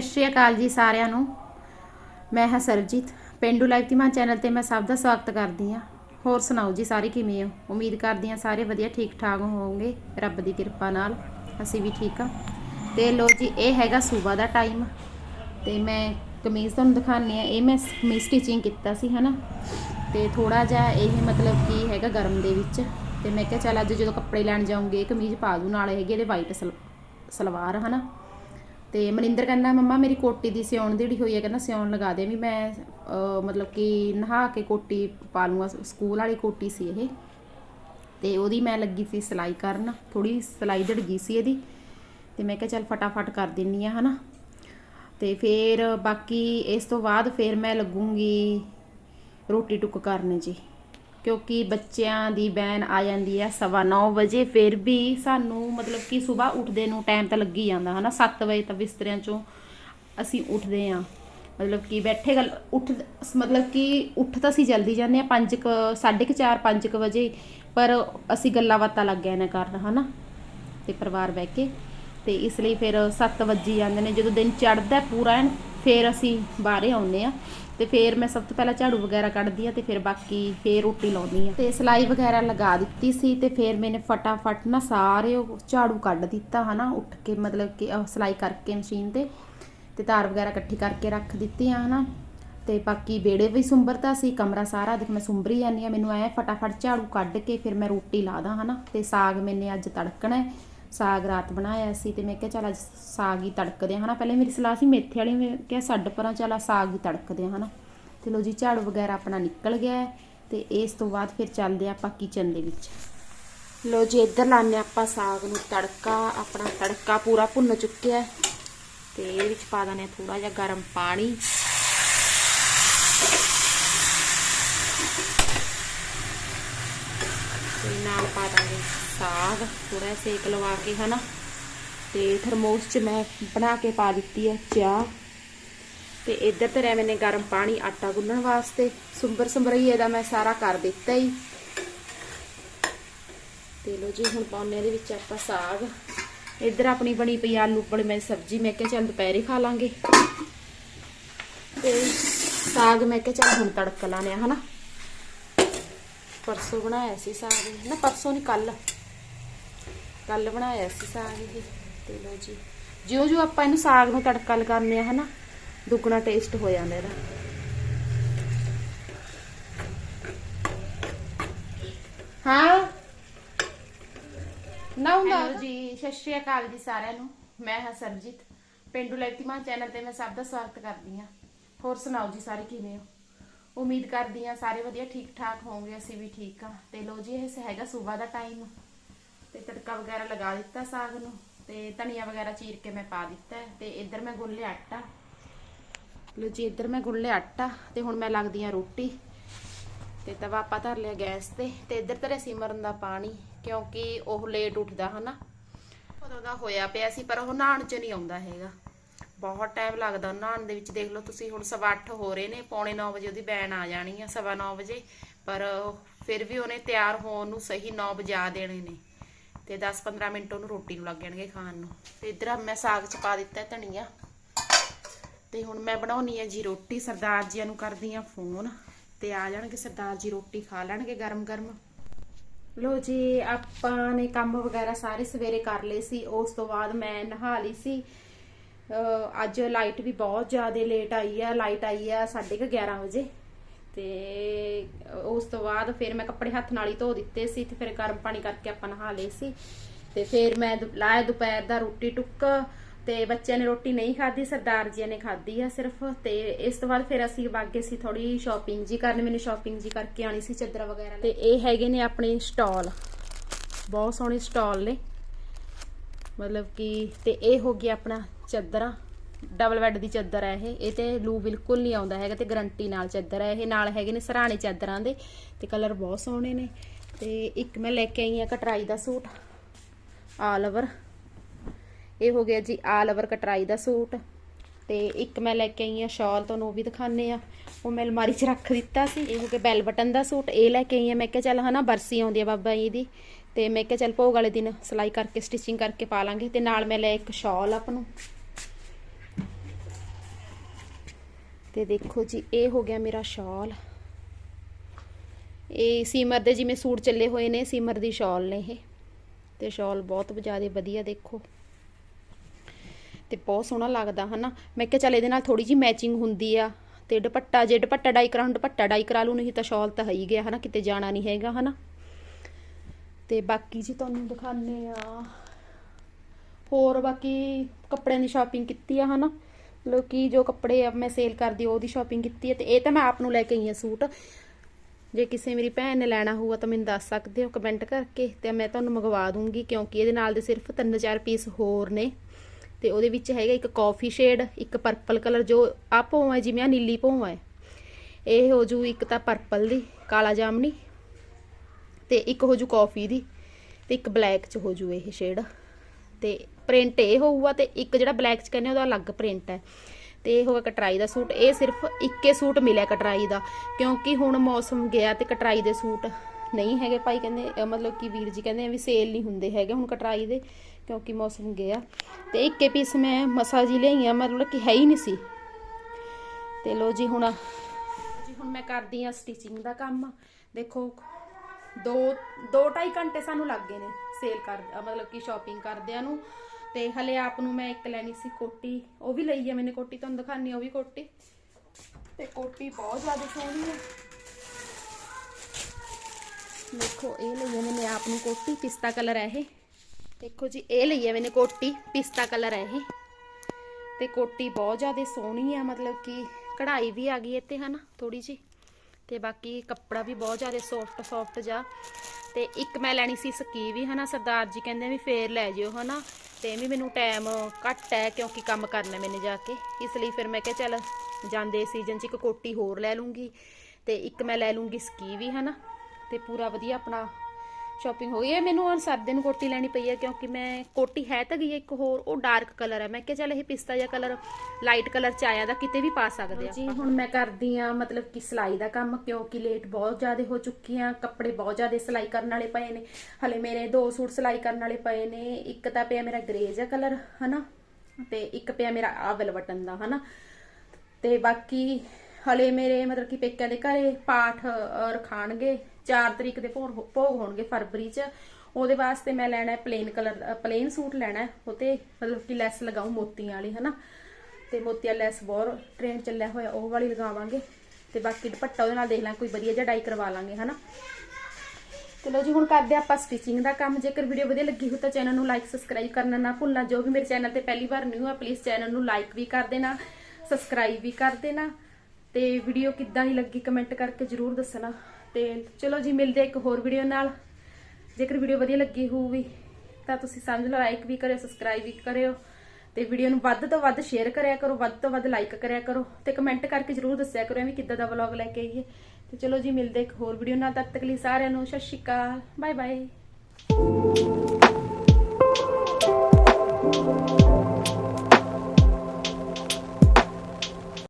ਸਤਿ ਸ਼੍ਰੀ ਅਕਾਲ ਜੀ ਸਾਰਿਆਂ ਨੂੰ। ਮੈਂ ਹਾਂ ਸਰਜੀਤ ਪਿੰਡੂ ਲਾਈਵ ਧੀਮਾਨ ਚੈਨਲ ਤੇ ਮੈਂ ਸਭ ਦਾ ਸਵਾਗਤ ਕਰਦੀ ਹਾਂ। ਹੋਰ ਸੁਣਾਓ ਜੀ ਸਾਰੇ ਕਿਵੇਂ ਹੋ? ਉਮੀਦ ਕਰਦੀ ਹਾਂ ਸਾਰੇ ਵਧੀਆ ਠੀਕ ਠਾਕ ਹੋਵੋਗੇ ਰੱਬ ਦੀ ਕਿਰਪਾ ਨਾਲ। ਅਸੀਂ ਵੀ ਠੀਕ ਹਾਂ। ਤੇ ਲੋ ਜੀ, ਇਹ ਹੈਗਾ ਸੂਬਾ ਦਾ ਟਾਈਮ। ਤੇ ਮੈਂ ਕਮੀਜ਼ ਤੁਹਾਨੂੰ ਦਿਖਾਉਂਦੀ ਆ ਇਹ ਮੈਂ ਕਮੀਜ਼ ਸਟਿਚਿੰਗ ਕੀਤਾ ਸੀ, ਹਨਾ? ਤੇ ਥੋੜਾ ਜਿਹਾ ਇਹ ਮਤਲਬ ਕੀ ਹੈਗਾ ਗਰਮ ਦੇ ਵਿੱਚ। ਤੇ ਮੈਂ ਕਿਹਾ ਚੱਲ ਅੱਜ ਜਦੋਂ ਕੱਪੜੇ ਲੈਣ ਜਾਉਂਗੇ ਕਮੀਜ਼ ਪਾ ਦੂ। ਨਾਲ ਹੈਗੇ ਇਹਦੇ ਵਾਈਟ ਸਲਵਾਰ, ਹਨਾ? ਤੇ ਮਨਿੰਦਰ ਕਹਿੰਦਾ, ਮੰਮਾ, ਮੇਰੀ ਕੋਟੀ ਦੀ ਸਿਉਣ ਦੀ ਹੋਈ ਹੈ, ਕਹਿੰਦਾ, ਸਿਉਣ ਲਗਾ ਦੇ ਵੀ ਮੈਂ ਮਤਲਬ ਕਿ ਨਹਾ ਕੇ ਕੋਟੀ ਪਾ ਲੂੰਗਾ। ਸਕੂਲ ਵਾਲੀ ਕੋਟੀ ਸੀ ਇਹ। ਤੇ ਉਹਦੀ ਮੈਂ ਲੱਗੀ ਸੀ ਸਿਲਾਈ ਕਰਨ। ਥੋੜੀ ਸਿਲਾਈ ਡੜ ਗਈ ਸੀ ਇਹਦੀ। ਤੇ ਮੈਂ ਕਿਹਾ, ਚੱਲ ਫਟਾਫਟ ਕਰ ਦਿੰਨੀ ਆ, ਹਨਾ। ਤੇ ਫਿਰ ਬਾਕੀ ਇਸ ਤੋਂ ਬਾਅਦ ਫਿਰ ਮੈਂ ਲੱਗੂੰਗੀ ਰੋਟੀ ਟੁੱਕ ਕਰਨ ਜੀ। ਕਿਉਂਕਿ ਬੱਚਿਆਂ ਦੀ ਬੈਨ ਆ ਜਾਂਦੀ ਹੈ ਸਵਾ ਨੌ ਵਜੇ, ਫਿਰ ਵੀ ਸਾਨੂੰ ਮਤਲਬ ਕਿ ਸਵੇਰ ਉੱਠਦੇ ਨੂੰ ਟਾਈਮ ਤਾਂ ਲੱਗੀ ਜਾਂਦਾ, ਹਨਾ? 7 ਵਜੇ ਤਾਂ ਬਿਸਤਰਿਆਂ ਚੋਂ ਅਸੀਂ ਉੱਠਦੇ ਆਂ ਮਤਲਬ ਕਿ ਬੈਠੇ ਗੱਲ, ਉੱਠ, ਮਤਲਬ ਕਿ ਉੱਠ ਤਾਂ ਅਸੀਂ ਜਲਦੀ ਜਾਂਦੇ ਆ 5 4:30 5 ਵਜੇ, ਪਰ ਅਸੀਂ ਗੱਲਾਂ ਬਾਤਾਂ ਲੱਗ ਗਏ ਨੇ ਕਰਨ, ਹਨਾ? ਤੇ ਪਰਿਵਾਰ ਬਹਿ ਕੇ, ਤੇ ਇਸ ਲਈ ਫਿਰ 7 ਵਜੇ ਜਾਂਦੇ ਨੇ। ਜਦੋਂ ਦਿਨ ਚੜ੍ਹਦਾ ਪੂਰਾ ਐਨ ਫਿਰ ਅਸੀਂ ਬਾਹਰੇ ਆਉਂਦੇ ਆ ਤੇ ਫਿਰ ਮੈਂ ਸਭ ਤੋਂ ਪਹਿਲਾਂ ਝਾੜੂ ਵਗੈਰਾ ਕੱਢਦੀ ਆ ਤੇ ਫਿਰ ਬਾਕੀ ਫਿਰ ਰੋਟੀ ਲਾਉਂਦੀ ਆ ਤੇ ਸਲਾਈ ਵਗੈਰਾ ਲਗਾ ਦਿੱਤੀ ਸੀ ਤੇ ਫਿਰ ਮੈਨੇ ਫਟਾਫਟ ਨਾ ਸਾਰੇ ਉਹ ਝਾੜੂ ਕੱਢ ਦਿੱਤਾ ਹਨਾ, ਉੱਠ ਕੇ ਮਤਲਬ ਕਿ, ਅਹ ਸਲਾਈ ਕਰਕੇ ਮਸ਼ੀਨ ਤੇ ਤੇ ਤਾਰ ਵਗੈਰਾ ਇਕੱਠੀ ਕਰਕੇ ਰੱਖ ਦਿੱਤੀ ਆ ਹਨਾ। ਤੇ ਬਾਕੀ ਬੇੜੇ ਵੀ ਸੁੰਬਰਤਾ ਸੀ, ਕਮਰਾ ਸਾਰਾ ਦੇਖ ਮੈਂ ਸੁੰਬਰੀ ਜਾਂਦੀ ਆ ਮੈਨੂੰ ਐ ਫਟਾਫਟ ਝਾੜੂ ਕੱਢ ਕੇ ਫਿਰ ਮੈਂ ਰੋਟੀ ਲਾ ਦਾਂ ਹਨਾ। ਤੇ ਸਾਗ ਮੈਨੇ ਅੱਜ ਤੜਕਣਾ ਸਾਗ ਰਾਤ ਬਣਾਇਆ ਸੀ ਤੇ ਮੈਂ ਕਿਹਾ ਚੱਲ ਅੱਜ ਸਾਗ ਹੀ ਤੜਕਦੇ ਆ ਹਨਾ? ਪਹਿਲੇ ਮੇਰੀ ਸਲਾਹ ਸੀ ਮੇਥੇ ਵਾਲੀ, ਮੈਂ ਕਿਹਾ ਛੱਡ ਪਰਾਂ ਚਲ ਸਾਗ ਹੀ ਤੜਕਦੇ ਆ ਹਨਾ? ਤੇ ਲੋ ਜੀ, ਝਾੜੂ ਵਗੈਰਾ ਆਪਣਾ ਨਿਕਲ ਗਿਆ ਹੈ ਤੇ ਇਸ ਤੋਂ ਬਾਅਦ ਫਿਰ ਚੱਲਦੇ ਆ ਆਪਾਂ ਕਿਚਨ ਦੇ ਵਿੱਚ। ਲੋ ਜੀ, ਇੱਧਰ ਲਾਣੇ ਆਪਾਂ ਸਾਗ ਨੂੰ ਤੜਕਾ, ਆਪਣਾ ਤੜਕਾ ਪੂਰਾ ਭੁੰਨ ਚੁੱਕਿਆ ਹੈ। ਤੇ ਇਹਦੇ ਵਿੱਚ ਪਾ ਦਾਂਗੇ ਥੋੜਾ ਜਿਹਾ ਗਰਮ ਪਾਣੀ। ਤੇ ਨਾਲ ਪਾ ਦਾਂਗੇ ਸਾਗ ਥੋੜਾ ਸੇਕ ਲਵਾ ਕੇ, ਹਨਾ? ਤੇ ਥਰਮੋਸ 'ਚ ਮੈਂ ਬਣਾ ਕੇ ਪਾ ਦਿੱਤੀ ਹੈ ਚਾਹ। ਤੇ ਇੱਧਰ ਤੇ ਮੈਨੇ ਗਰਮ ਪਾਣੀ ਆਟਾ ਗੁੰਨਣ ਵਾਸਤੇ। ਸੁੰਬਰ ਸੰਬਰਈ ਇਹਦਾ ਮੈਂ ਸਾਰਾ ਕਰ ਦਿੱਤਾ ਹੀ। ਤੇ ਲੋ ਜੀ, ਹੁਣ ਪਾਉਣੇ ਇਹਦੇ ਵਿੱਚ ਆਪਾਂ ਸਾਗ। ਇੱਧਰ ਆਪਣੀ ਬਣੀ ਪਈ ਆਲੂ ਬੜੀ ਮੈਂ ਸਬਜ਼ੀ, ਮੈਂ ਕਿਹਾ ਚੱਲ ਦੁਪਹਿਰੇ ਖਾ ਲਾਂਗੇ। ਤੇ ਸਾਗ ਮੈਂ ਕਿਹਾ ਚੱਲ ਹੁਣ ਤੜਕ ਲਾਣੇ ਆ ਹਨਾ? ਪਰਸੋਂ ਬਣਾਇਆ ਸੀ ਸਾਗ। ਇਹ। ਨਾ, ਪਰਸੋਂ ਨਹੀਂ ਕੱਲ ਕੱਲ ਬਣਾਇਆ ਸੀ ਸਾਗ ਇਹ, ਤੇ ਲੋ ਜੀ। ਜਿਉਂ ਜਿਉਂ ਆਪਾਂ ਇਹਨੂੰ ਸਾਗ ਨੂੰ ਤੜਕਾ ਲਗਾਉਂਦੇ ਆ ਹਨਾ, ਦੁੱਗਣਾ ਟੇਸਟ ਹੋ ਜਾਂਦਾ ਇਹਦਾ। ਹਾਂ? ਨਾ ਹੁੰਦਾ? ਜੀ, ਸਤਿ ਸ਼੍ਰੀ ਅਕਾਲ ਜੀ ਸਾਰਿਆਂ ਨੂੰ। ਮੈਂ ਹਾਂ ਸਰਜੀਤ। ਪਿੰਡੂ ਲੈਤੀਮਾ ਚੈਨਲ ਤੇ ਮੈਂ ਸਭ ਦਾ ਸਵਾਗਤ ਕਰਦੀ ਹਾਂ। ਹੋਰ ਸੁਣਾਓ ਜੀ ਸਾਰੇ ਕਿਵੇਂ ਹੋ? ਉਮੀਦ ਕਰਦੀ ਹਾਂ ਸਾਰੇ ਵਧੀਆ ਠੀਕ ਠਾਕ ਹੋਵੋਗੇ, ਅਸੀਂ ਵੀ ਠੀਕ ਆ ਤੇ ਲੋ ਜੀ, ਇਹ ਹੈਗਾ ਸਵੇਰ ਦਾ ਟਾਈਮ ਤੇ ਤੜਕਾ ਵਗੈਰਾ ਲਗਾ ਦਿੱਤਾ ਸਾਗ ਨੂੰ ਤੇ ਧਨੀਆ ਵਗੈਰਾ ਚੀਰ ਕੇ ਮੈਂ ਪਾ ਦਿੱਤਾ ਤੇ ਇੱਧਰ ਮੈਂ ਗੁੰਨ ਲਿਆ ਆਟਾ। ਲੋ ਜੀ, ਇੱਧਰ ਮੈਂ ਗੁੰਨ ਲਿਆ ਆਟਾ ਤੇ ਹੁਣ ਮੈਂ ਲੱਗਦੀ ਆ ਰੋਟੀ ਤੇ ਤਵਾ ਆਪਾਂ ਧਰ ਲਿਆ ਗੈਸ ਤੇ ਤੇ ਇੱਧਰ ਧਰਿਆ ਸਿਮਰਨ ਦਾ ਪਾਣੀ ਕਿਉਂਕਿ ਉਹ ਲੇਟ ਉੱਠਦਾ ਹਨਾ। ਉਦੋਂ ਦਾ ਹੋਇਆ ਪਿਆ ਸੀ ਪਰ ਉਹ ਨਹਾਉਣ ਚ ਨਹੀਂ ਆਉਂਦਾ ਹੈਗਾ। ਬਹੁਤ ਟਾਈਮ ਲੱਗਦਾ ਨਹਾਉਣ ਦੇ ਵਿੱਚ। ਦੇਖ ਲਓ ਤੁਸੀਂ ਹੁਣ ਸਵਾ ਅੱਠ ਹੋ ਰਹੇ ਨੇ, ਪੌਣੇ 9 ਵਜੇ ਉਹਦੀ ਬੈਨ ਆ ਜਾਣੀ ਆ ਸਵਾ 9 ਵਜੇ। ਪਰ ਫਿਰ ਵੀ ਉਹਨੇ ਤਿਆਰ ਹੋਣ ਨੂੰ ਸਹੀ 9 ਵਜਾ ਦੇਣੇ ਨੇ। ਤੇ 10-15 ਮਿੰਟ ਉਹਨੂੰ ਰੋਟੀ ਨੂੰ ਲੱਗ ਜਾਣਗੇ ਖਾਣ ਨੂੰ। ਤੇ ਇੱਧਰ ਮੈਂ ਸਾਗ ਚ ਪਾ ਦਿੱਤਾ ਧਨੀਆ। ਤੇ ਹੁਣ ਮੈਂ ਬਣਾਉਣੀ ਹੈ ਜੀ ਰੋਟੀ। ਸਰਦਾਰ ਜੀਆਂ ਨੂੰ ਕਰਦੀ ਆ ਫੋਨ। ਤੇ ਆ ਜਾਣਗੇ, ਸਰਦਾਰ ਜੀ ਰੋਟੀ ਖਾ ਲੈਣਗੇ ਗਰਮ ਗਰਮ ਲੋ ਜੀ, ਆਪਾਂ ਨੇ ਕੰਮ ਵਗੈਰਾ ਸਾਰੇ ਸਵੇਰੇ ਕਰ ਲਏ ਸੀ। ਉਸ ਤੋਂ ਬਾਅਦ ਮੈਂ ਨਹਾ ਲਈ ਸੀ। ਅੱਜ ਲਾਈਟ ਵੀ ਬਹੁਤ ਜ਼ਿਆਦਾ ਲੇਟ ਆਈ ਆ। ਲਾਈਟ ਆਈ ਆ 11:30 ਵਜੇ। ਤੇ ਉਸ ਤੋਂ ਬਾਅਦ ਫਿਰ ਮੈਂ ਕੱਪੜੇ ਹੱਥ ਨਾਲ ਹੀ ਧੋ ਦਿੱਤੇ ਸੀ ਤੇ ਫਿਰ ਗਰਮ ਪਾਣੀ ਕਰਕੇ ਆਪਾਂ ਨਹਾ ਲਏ ਸੀ। ਤੇ ਫਿਰ ਮੈਂ ਦੁ- ਲਾਇਆ ਦੁਪਹਿਰ ਦਾ ਰੋਟੀ ਟੁੱਕ ਤੇ ਬੱਚਿਆਂ ਨੇ ਰੋਟੀ ਨਹੀਂ ਖਾਧੀ, ਸਰਦਾਰ ਜੀ ਨੇ ਖਾਧੀ ਆ ਸਿਰਫ ਤੇ ਇਸ ਤੋਂ ਬਾਅਦ ਫਿਰ ਅਸੀਂ ਬਾਗੇ ਸੀ ਥੋੜੀ ਸ਼ਾਪਿੰਗ ਜੀ ਕਰਨ, ਮੈਨੂੰ ਸ਼ਾਪਿੰਗ ਜੀ ਕਰਕੇ ਆਣੀ ਸੀ ਚੱਦਰਾ ਵਗੈਰਾ ਤੇ ਇਹ ਹੈਗੇ ਨੇ ਆਪਣੇ ਸਟਾਲ ਬਹੁਤ ਸੋਹਣੇ ਸਟਾਲ ਨੇ। ਮਤਲਬ ਕਿ, ਤੇ ਇਹ ਹੋ ਗਿਆ ਆਪਣਾ ਚੱਦਰਾਂ। ਡਬਲ ਬੈੱਡ ਦੀ ਚਾਦਰ ਹੈ ਇਹ। ਇਹ ਤੇ ਲੂ ਬਿਲਕੁਲ ਨਹੀਂ ਆਉਂਦਾ ਹੈਗਾ ਤੇ ਗਰੰਟੀ ਨਾਲ ਚਾਦਰ ਹੈ। ਇਹ ਨਾਲ ਹੈਗੇ ਨੇ ਸਰਾਣੇ ਚਾਦਰਾਂ ਦੇ ਤੇ ਕਲਰ ਬਹੁਤ ਸੋਹਣੇ ਨੇ। ਤੇ ਇੱਕ ਮੈਂ ਲੈ ਕੇ ਆਈ ਆ ਕਟਰਾਈ ਦਾ ਸੂਟ, ਆਲ ਓਵਰ। ਇਹ ਹੋ ਗਿਆ ਜੀ ਆਲ ਓਵਰ ਕਟਰਾਈ ਦਾ ਸੂਟ। ਤੇ ਇੱਕ ਮੈਂ ਲੈ ਕੇ ਆਈ ਆ ਸ਼ਾਲ, ਤੁਹਾਨੂੰ ਉਹ ਵੀ ਦਿਖਾਣੇ ਆ ਉਹ ਮੈਂ ਅਲਮਾਰੀ 'ਚ ਰੱਖ ਦਿੱਤਾ ਸੀ। ਇਹ ਹੋ ਗਿਆ ਬੈਲ ਬਟਨ ਦਾ ਸੂਟ। ਇਹ ਲੈ ਕੇ ਆਈ ਆ ਮੈਂ ਕਿਹਾ ਚੱਲ ਹਨਾ, ਬਰਸੀ ਆਉਂਦੀ ਆ ਬਾਬਾ ਜੀ ਦੀ। ਤੇ ਮੈਂ ਕਿਹਾ ਚੱਲ ਭੋਗ ਵਾਲੇ ਦਿਨ ਸਿਲਾਈ ਕਰਕੇ, ਸਟਿਚਿੰਗ ਕਰਕੇ ਪਾ ਲਾਂਗੇ। ਤੇ ਨਾਲ ਮੈਂ ਲੈ ਇੱਕ ਸ਼ਾਲ ਆਪ ਨੂੰ। ਤੇ ਦੇਖੋ ਜੀ, ਇਹ ਹੋ ਗਿਆ ਮੇਰਾ ਸ਼ਾਲ। ਇਹ ਸੀਮਰ ਦੇ ਜਿਵੇਂ ਸੂਟ ਚੱਲੇ ਹੋਏ ਨੇ, ਸੀਮਰ ਦੀ ਸ਼ਾਲ ਨੇ ਇਹ। ਤੇ ਸ਼ਾਲ ਬਹੁਤ ਜ਼ਿਆਦਾ ਵਧੀਆ ਦੇਖੋ। ਤੇ ਬਹੁਤ ਸੋਹਣਾ ਲੱਗਦਾ, ਹਨਾ? ਮੈਂ ਕਿਹਾ ਚੱਲ ਇਹਦੇ ਨਾਲ ਥੋੜੀ ਜੀ ਮੈਚਿੰਗ ਹੁੰਦੀ ਆ। ਤੇ ਦੁਪੱਟਾ, ਜੇ ਦੁਪੱਟਾ ਡਾਈ ਕਰਾਂ ਦੁਪੱਟਾ ਡਾਈ ਕਰਾ ਲੂ ਨਹੀਂ ਤਾਂ ਸ਼ਾਲ ਤਾਂ ਹੈ ਹੀ ਗਿਆ, ਹਨਾ? ਕਿਤੇ ਜਾਣਾ ਨਹੀਂ ਹੈਗਾ, ਹਨਾ? ਤੇ ਬਾਕੀ ਜੀ ਤੁਹਾਨੂੰ ਦਿਖਾਣੇ ਆ। ਹੋਰ ਬਾਕੀ ਕੱਪੜਿਆਂ ਦੀ ਸ਼ਾਪਿੰਗ ਕੀਤੀ ਆ, ਹਨਾ? ਮਤਲਬ ਕਿ ਜੋ ਕੱਪੜੇ ਆ ਮੈਂ ਸੇਲ ਕਰਦੀ ਉਹਦੀ ਸ਼ਾਪਿੰਗ ਕੀਤੀ ਹੈ ਤੇ ਇਹ ਤਾਂ ਮੈਂ ਆਪ ਨੂੰ ਲੈ ਕੇ ਆਈ ਹਾਂ ਸੂਟ। ਜੇ ਕਿਸੇ ਮੇਰੀ ਭੈਣ ਨੇ ਲੈਣਾ ਹੋਊਗਾ ਤਾਂ ਮੈਨੂੰ ਦੱਸ ਸਕਦੇ ਹੋ ਕਮੈਂਟ ਕਰਕੇ ਤੇ ਮੈਂ ਤੁਹਾਨੂੰ ਮੰਗਵਾ ਦੂੰਗੀ ਕਿਉਂਕਿ ਇਹਦੇ ਨਾਲ ਦੇ ਸਿਰਫ 3-4 ਪੀਸ ਹੋਰ ਨੇ। ਤੇ ਉਹਦੇ ਵਿੱਚ ਹੈਗਾ ਇੱਕ ਕਾਫੀ ਸ਼ੇਡ ਇੱਕ ਪਰਪਲ ਕਲਰ ਜੋ ਆ ਭੋਂ ਹੈ, ਜਿਵੇਂ ਆ ਨੀਲੀ ਭੋਂ ਹੈ। ਇਹ ਹੋ ਜੂ ਇੱਕ ਤਾਂ ਪਰਪਲ ਦੀ, ਕਾਲਾ ਜਾਮਨੀ ਤੇ ਇੱਕ ਹੋ ਜੂ ਕਾਫੀ ਦੀ ਤੇ ਇੱਕ ਬਲੈਕ ਚ ਹੋ ਜੂ ਇਹ ਸ਼ੇਡ ਤੇ ਪ੍ਰਿੰਟ ਇਹ ਹੋਊਗਾ ਤੇ ਇੱਕ ਜਿਹੜਾ ਬਲੈਕ ਚ ਕਹਿੰਦੇ ਉਹਦਾ ਅਲੱਗ ਪ੍ਰਿੰਟ ਹੈ। ਤੇ ਇਹ ਹੋਗਾ ਕਟਰਾਈ ਦਾ ਸੂਟ। ਇਹ ਸਿਰਫ ਇੱਕੇ ਸੂਟ ਮਿਲਿਆ ਕਟਰਾਈ ਦਾ। ਕਿਉਂਕਿ ਹੁਣ ਮੌਸਮ ਗਿਆ ਤੇ ਕਟਰਾਈ ਦੇ ਸੂਟ ਨਹੀਂ ਹੈਗੇ ਭਾਈ ਕਹਿੰਦੇ ਮਤਲਬ ਕਿ ਵੀਰ ਜੀ ਕਹਿੰਦੇ ਵੀ ਸੇਲ ਨਹੀਂ ਹੁੰਦੇ ਹੈਗੇ ਹੁਣ ਕਟਰਾਈ ਦੇ, ਕਿਉਂਕਿ ਮੌਸਮ ਗਿਆ। ਤੇ ਇੱਕੇ ਪੀਸ ਮੈਂ ਮਸਾ ਜੀ ਲਈ ਆ, ਮਤਲਬ ਕਿ ਹੈ ਹੀ ਨਹੀਂ ਸੀ। ਤੇ ਲੋ ਜੀ ਹੁਣ ਜੀ ਹੁਣ ਮੈਂ ਕਰਦੀ ਆ ਸਟਿਚਿੰਗ ਦਾ ਕੰਮ। ਦੇਖੋ, ਦੋ ਦੋ ਢਾਈ ਘੰਟੇ ਸਾਨੂੰ ਲੱਗ ਗਏ ਨੇ ਸੇਲ ਕਰ, ਮਤਲਬ ਕਿ ਸ਼ਾਪਿੰਗ ਕਰਦਿਆਂ ਨੂੰ। ਤੇ ਹਲੇ ਆਪ ਨੂੰ ਮੈਂ ਇੱਕ ਲੈਣੀ ਸੀ ਕੋਟੀ, ਉਹ ਵੀ ਲਈ ਹੈ ਮੈਨੇ ਕੋਟੀ, ਤੁਹਾਨੂੰ ਦਿਖਾਣੀ ਉਹ ਵੀ ਕੋਟੀ। ਤੇ ਕੋਟੀ ਬਹੁਤ ਜ਼ਿਆਦਾ ਸੋਹਣੀ ਹੈ। ਦੇਖੋ, ਇਹ ਲਈ ਹੈ ਮੈਨੇ ਆਪ ਨੂੰ ਕੋਟੀ, ਪਿਸਤਾ ਕਲਰ ਹੈ ਇਹ। ਦੇਖੋ ਜੀ, ਇਹ ਲਈ ਹੈ ਮੈਨੇ ਕੋਟੀ, ਪਿਸਤਾ ਕਲਰ ਹੈ ਇਹ। ਤੇ ਕੋਟੀ ਬਹੁਤ ਜ਼ਿਆਦਾ ਸੋਹਣੀ ਆ ਮਤਲਬ ਕਿ ਕਢਾਈ ਵੀ ਆ ਗਈ ਇੱਥੇ, ਹਨਾ ਥੋੜੀ ਜੀ ਤੇ ਬਾਕੀ ਕੱਪੜਾ ਵੀ ਬਹੁਤ ਜ਼ਿਆਦਾ ਸੌਫਟ ਸੌਫਟ ਜਾ ਤੇ ਇੱਕ ਮੈਂ ਲੈਣੀ ਸੀ ਸਕੀ ਵੀ, ਹਨਾ, ਸਰਦਾਰ ਜੀ ਕਹਿੰਦੇ ਵੀ ਫੇਰ ਲੈ ਜਿਓ, ਹਨਾ। ਤੇ ਵੀ ਮੈਨੂੰ ਟਾਈਮ ਘੱਟ ਹੈ ਕਿਉਂਕਿ ਕੰਮ ਕਰਨਾ ਮੈਨੇ ਜਾ ਕੇ। ਇਸ ਲਈ ਫਿਰ ਮੈਂ ਕਿਹਾ ਚੱਲ ਜਾਂਦੇ ਸੀਜ਼ਨ 'ਚ ਇੱਕ ਕੋਟੀ ਹੋਰ ਲੈ ਲੂੰਗੀ ਤੇ ਇੱਕ ਮੈਂ ਲੈ ਲੂੰਗੀ ਸਕੀ ਵੀ, ਹਨਾ। ਤੇ ਪੂਰਾ ਵਧੀਆ ਆਪਣਾ ਸ਼ਾਪਿੰਗ ਹੋ ਗਈ ਹੈ। ਮੈਨੂੰ ਹੁਣ ਸਰਦੇ ਨੂੰ ਕੋਟੀ ਲੈਣੀ ਪਈ ਹੈ ਕਿਉਂਕਿ ਮੈਂ ਕੋਟੀ ਹੈ ਤਾਂ ਗਈ ਇੱਕ ਹੋਰ, ਉਹ ਡਾਰਕ ਕਲਰ ਹੈ। ਮੈਂ ਕਿਹਾ ਚੱਲ ਇਹ ਪਿਸਤਾ ਜਿਹਾ ਕਲਰ ਲਾਈਟ ਕਲਰ ਚ ਆਇਆ ਦਾ ਕਿਤੇ ਵੀ ਪਾ ਸਕਦੇ ਆ। ਜੀ, ਹੁਣ ਮੈਂ ਕਰਦੀ ਆ ਮਤਲਬ ਕਿ ਸਿਲਾਈ ਦਾ ਕੰਮ ਕਿਉਂਕਿ ਲੇਟ ਬਹੁਤ ਜ਼ਿਆਦਾ ਹੋ ਚੁੱਕੀ ਆ। ਕੱਪੜੇ ਬਹੁਤ ਜ਼ਿਆਦਾ ਸਿਲਾਈ ਕਰਨ ਵਾਲੇ ਪਏ ਨੇ। ਹਲੇ ਮੇਰੇ ਦੋ ਸੂਟ ਸਿਲਾਈ ਕਰਨ ਵਾਲੇ ਪਏ ਨੇ। ਇੱਕ ਤਾਂ ਪਿਆ ਮੇਰਾ ਗ੍ਰੇ ਜਿਹਾ ਕਲਰ ਹਨਾ? ਤੇ ਇੱਕ ਪਿਆ ਮੇਰਾ ਆ ਵੈਲਵਟਨ ਦਾ, ਹਨਾ? ਤੇ ਬਾਕੀ ਹਲੇ ਮੇਰੇ ਮਤਲਬ ਕਿ ਪੇਕਿਆਂ ਦੇ ਘਰੇ ਪਾਠ ਅਹ, ਰਖਾਣਗੇ। 4 ਤਰੀਕ ਦੇ ਭੋਗ ਭੋਗ ਹੋਣਗੇ ਫਰਵਰੀ ਚ। ਉਹਦੇ ਵਾਸਤੇ ਮੈਂ ਲੈਣਾ ਹੈ ਪਲੇਨ ਕਲਰ ਪਲੇਨ ਸੂਟ ਲੈਣਾ ਹੈ। ਉਹ ਤੇ ਮਤਲਬ ਕਿ ਲੈਸ ਲਗਾਉ ਮੋਤੀਆਂ ਵਾਲੀ ਹਨਾ? ਤੇ ਮੋਤੀਆਂ ਲੈਸ ਬਹੁਤ ਟ੍ਰੇਨ ਚੱਲਿਆ ਹੋਇਆ ਉਹ ਵਾਲੀ ਲਗਾਵਾਂਗੇ। ਤੇ ਬਾਕੀ ਦੁਪੱਟਾ ਉਹਦੇ ਨਾਲ ਦੇਖ ਲਾਂ ਕੋਈ ਵਧੀਆ ਜਿਹਾ ਡਾਈ ਕਰਵਾ ਲਾਂਗੇ ਹਨਾ? ਚਲੋ ਜੀ ਹੁਣ ਕਰਦੇ ਆਪਾਂ ਸਟਿਚਿੰਗ ਦਾ ਕੰਮ। ਜੇਕਰ ਵੀਡੀਓ ਵਧੀਆ ਲੱਗੀ ਹੋ ਤਾਂ ਚੈਨਲ ਨੂੰ ਲਾਈਕ ਸਬਸਕ੍ਰਾਈਬ ਕਰਨਾ ਨਾ ਭੁੱਲਣਾ। ਜੋ ਵੀ ਮੇਰੇ ਚੈਨਲ ਤੇ ਪਹਿਲੀ ਵਾਰ ਨਿਊ ਆ ਪਲੀਜ਼ ਚੈਨਲ ਨੂੰ ਲਾਈਕ ਵੀ ਕਰ ਦੇਣਾ ਸਬਸਕ੍ਰਾਈਬ ਵੀ ਕਰ ਦੇਣਾ। ਤੇ ਵੀਡੀਓ ਕਿੱਦਾਂ ਦੀ ਲੱਗੀ ਕਮੈਂਟ ਕਰਕੇ ਜਰੂਰ ਦੱਸਣਾ। ਤੇ ਚਲੋ ਜੀ, ਮਿਲਦੇ ਇੱਕ ਹੋਰ ਵੀਡੀਓ ਨਾਲ। ਜੇਕਰ ਵੀਡੀਓ ਵਧੀਆ ਲੱਗੀ ਹੋਊਗੀ, ਤਾਂ ਤੁਸੀਂ ਸਮਝ ਲਓ ਲਾਈਕ ਵੀ ਕਰਿਓ ਸਬਸਕ੍ਰਾਈਬ ਵੀ ਕਰਿਓ। ਤੇ ਵੀਡੀਓ ਨੂੰ ਵੱਧ ਤੋਂ ਵੱਧ ਸ਼ੇਅਰ ਕਰਿਆ ਕਰੋ, ਵੱਧ ਤੋਂ ਵੱਧ ਲਾਈਕ ਕਰਿਆ ਕਰੋ। ਤੇ ਕਮੈਂਟ ਕਰਕੇ ਜਰੂਰ ਦੱਸਿਆ ਕਰੋ, ਐਵੇਂ ਕਿੱਦਾਂ ਦਾ ਵਲੌਗ ਲੈ ਕੇ ਆਈਏ। ਤੇ ਚਲੋ ਜੀ, ਮਿਲਦੇ ਇੱਕ ਹੋਰ ਵੀਡੀਓ ਨਾਲ। ਤਦ ਤੱਕ ਲਈ ਸਾਰਿਆਂ ਨੂੰ ਸਤਿ ਸ਼੍ਰੀ ਅਕਾਲ। Bye bye